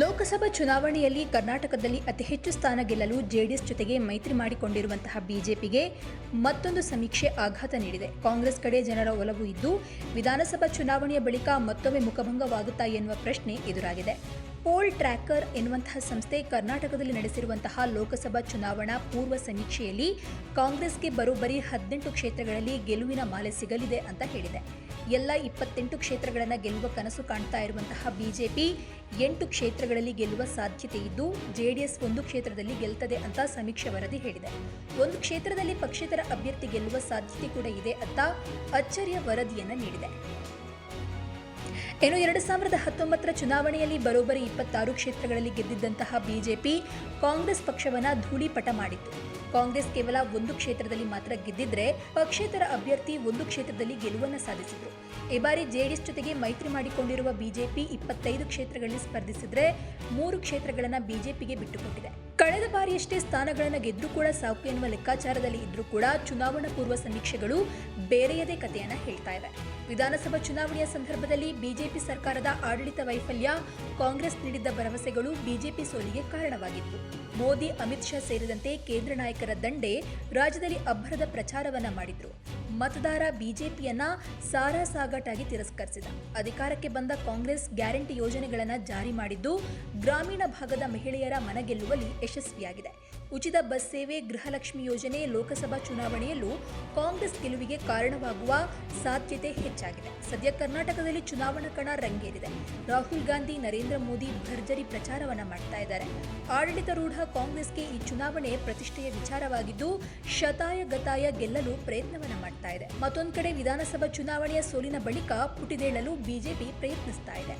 ಲೋಕಸಭಾ ಚುನಾವಣೆಯಲ್ಲಿ ಕರ್ನಾಟಕದಲ್ಲಿ ಅತಿ ಹೆಚ್ಚು ಸ್ಥಾನ ಗೆಲ್ಲಲು ಜೆಡಿಎಸ್ ಜೊತೆಗೆ ಮೈತ್ರಿ ಮಾಡಿಕೊಂಡಿರುವಂತಹ ಬಿಜೆಪಿಗೆ ಮತ್ತೊಂದು ಸಮೀಕ್ಷೆ ಆಘಾತ ನೀಡಿದೆ. ಕಾಂಗ್ರೆಸ್ ಕಡೆ ಜನರ ಒಲವು ಇದ್ದು, ವಿಧಾನಸಭಾ ಚುನಾವಣೆಯ ಬಳಿಕ ಮತ್ತೊಮ್ಮೆ ಮುಖಭಂಗವಾಗುತ್ತಾ ಎನ್ನುವ ಪ್ರಶ್ನೆ ಎದುರಾಗಿದೆ. ಪೋಲ್ ಟ್ರ್ಯಾಕರ್ ಎನ್ನುವಂತಹ ಸಂಸ್ಥೆ ಕರ್ನಾಟಕದಲ್ಲಿ ನಡೆಸಿರುವಂತಹ ಲೋಕಸಭಾ ಚುನಾವಣಾ ಪೂರ್ವ ಸಮೀಕ್ಷೆಯಲ್ಲಿ ಕಾಂಗ್ರೆಸ್ಗೆ ಬರೋಬ್ಬರಿ ಹದಿನೆಂಟು ಕ್ಷೇತ್ರಗಳಲ್ಲಿ ಗೆಲುವಿನ ಮಾಲೆ ಸಿಗಲಿದೆ ಅಂತ ಹೇಳಿದೆ. ಎಲ್ಲ ಇಪ್ಪತ್ತೆಂಟು ಕ್ಷೇತ್ರಗಳನ್ನು ಗೆಲ್ಲುವ ಕನಸು ಕಾಣ್ತಾ ಇರುವಂತಹ ಬಿಜೆಪಿ ಎಂಟು ಕ್ಷೇತ್ರಗಳಲ್ಲಿ ಗೆಲ್ಲುವ ಸಾಧ್ಯತೆ ಇದ್ದು, ಜೆಡಿಎಸ್ ಒಂದು ಕ್ಷೇತ್ರದಲ್ಲಿ ಗೆಲ್ತದೆ ಅಂತ ಸಮೀಕ್ಷೆ ವರದಿ ಹೇಳಿದೆ. ಒಂದು ಕ್ಷೇತ್ರದಲ್ಲಿ ಪಕ್ಷೇತರ ಅಭ್ಯರ್ಥಿ ಗೆಲ್ಲುವ ಸಾಧ್ಯತೆ ಕೂಡ ಇದೆ ಅಂತ ಅಚ್ಚರಿಯ ವರದಿಯನ್ನು ನೀಡಿದೆ. ಇನ್ನು ಎರಡು ಸಾವಿರದ ಹತ್ತೊಂಬತ್ತರ ಚುನಾವಣೆಯಲ್ಲಿ ಬರೋಬ್ಬರಿ ಇಪ್ಪತ್ತಾರು ಕ್ಷೇತ್ರಗಳಲ್ಲಿ ಗೆದ್ದಿದ್ದಂತಹ ಬಿಜೆಪಿ ಕಾಂಗ್ರೆಸ್ ಪಕ್ಷವನ್ನು ಧೂಳಿಪಟ ಮಾಡಿತ್ತು. ಕಾಂಗ್ರೆಸ್ ಕೇವಲ ಒಂದು ಕ್ಷೇತ್ರದಲ್ಲಿ ಮಾತ್ರ ಗೆದ್ದಿದ್ರೆ ಪಕ್ಷೇತರ ಅಭ್ಯರ್ಥಿ ಒಂದು ಕ್ಷೇತ್ರದಲ್ಲಿ ಗೆಲುವನ್ನು ಸಾಧಿಸಿದ್ರು. ಈ ಬಾರಿ ಜೆಡಿಎಸ್ ಜೊತೆಗೆ ಮೈತ್ರಿ ಮಾಡಿಕೊಂಡಿರುವ ಬಿಜೆಪಿ ಇಪ್ಪತ್ತೈದು ಕ್ಷೇತ್ರಗಳಲ್ಲಿ ಸ್ಪರ್ಧಿಸಿದ್ರೆ, ಮೂರು ಕ್ಷೇತ್ರಗಳನ್ನ ಬಿಜೆಪಿಗೆ ಬಿಟ್ಟುಕೊಟ್ಟಿದೆ. ಕಳೆದ ಬಾರಿಯಷ್ಟೇ ಸ್ಥಾನಗಳನ್ನು ಗೆದ್ದರೂ ಕೂಡ ಸಾಕು ಎನ್ನುವ ಲೆಕ್ಕಾಚಾರದಲ್ಲಿ ಇದ್ರೂ ಕೂಡ ಚುನಾವಣಾ ಪೂರ್ವ ಸಮೀಕ್ಷೆಗಳು ಬೇರೆಯದೇ ಕಥೆಯನ್ನ ಹೇಳ್ತಾ ಇವೆ. ವಿಧಾನಸಭಾ ಚುನಾವಣೆಯ ಸಂದರ್ಭದಲ್ಲಿ ಬಿಜೆಪಿ ಸರ್ಕಾರದ ಆಡಳಿತ ವೈಫಲ್ಯ, ಕಾಂಗ್ರೆಸ್ ನೀಡಿದ್ದ ಭರವಸೆಗಳು ಬಿಜೆಪಿ ಸೋಲಿಗೆ ಕಾರಣವಾಗಿತ್ತು ಮೋದಿ, ಅಮಿತ್ ಶಾ ಸೇರಿದಂತೆ ಕೇಂದ್ರ ನಾಯಕರ ದಂಡೆ ರಾಜ್ಯದಲ್ಲಿ ಅಬ್ಬರದ ಪ್ರಚಾರವನ್ನ ಮಾಡಿದ್ರು. ಮತದಾರ ಬಿಜೆಪಿಯನ್ನ ಸಾರಾಸಾಗಟಾಗಿ ತಿರಸ್ಕರಿಸಿದ. ಅಧಿಕಾರಕ್ಕೆ ಬಂದ ಕಾಂಗ್ರೆಸ್ ಗ್ಯಾರಂಟಿ ಯೋಜನೆಗಳನ್ನು ಜಾರಿ ಮಾಡಿದ್ದು ಗ್ರಾಮೀಣ ಭಾಗದ ಮಹಿಳೆಯರ ಮನಗೆಲ್ಲುವಲ್ಲಿ ಯಶಸ್ವಿಯಾಗಿದೆ. ಉಚಿತ ಬಸ್ ಸೇವೆ, ಗೃಹಲಕ್ಷ್ಮಿ ಯೋಜನೆ, ಲೋಕಸಭಾ ಚುನಾವಣೆಯಲ್ಲೂ ಕಾಂಗ್ರೆಸ್ ಗೆಲುವಿಗೆ ಕಾರಣವಾಗುವ ಸಾಧ್ಯತೆ ಹೆಚ್ಚಾಗಿದೆ. ಸದ್ಯ ಕರ್ನಾಟಕದಲ್ಲಿ ಚುನಾವಣಾ ಕಣ ರಂಗೇರಿದೆ. ರಾಹುಲ್ ಗಾಂಧಿ, ನರೇಂದ್ರ ಮೋದಿ ಭರ್ಜರಿ ಪ್ರಚಾರವನ್ನ ಮಾಡ್ತಾ ಇದ್ದಾರೆ. ಆಡಳಿತಾರೂಢ ಕಾಂಗ್ರೆಸ್ಗೆ ಈ ಚುನಾವಣೆ ಪ್ರತಿಷ್ಠೆಯ ವಿಚಾರವಾಗಿದ್ದು, ಶತಾಯ ಗತಾಯ ಗೆಲ್ಲಲು ಪ್ರಯತ್ನವನ್ನ ಮಾಡ್ತಾ ಇದೆ. ಮತ್ತೊಂದು ಕಡೆ ವಿಧಾನಸಭಾ ಚುನಾವಣೆಯ ಸೋಲಿನ ಬಳಿಕ ಪುಟಿದೇಳಲು ಬಿಜೆಪಿ ಪ್ರಯತ್ನಿಸ್ತಾ ಇದೆ.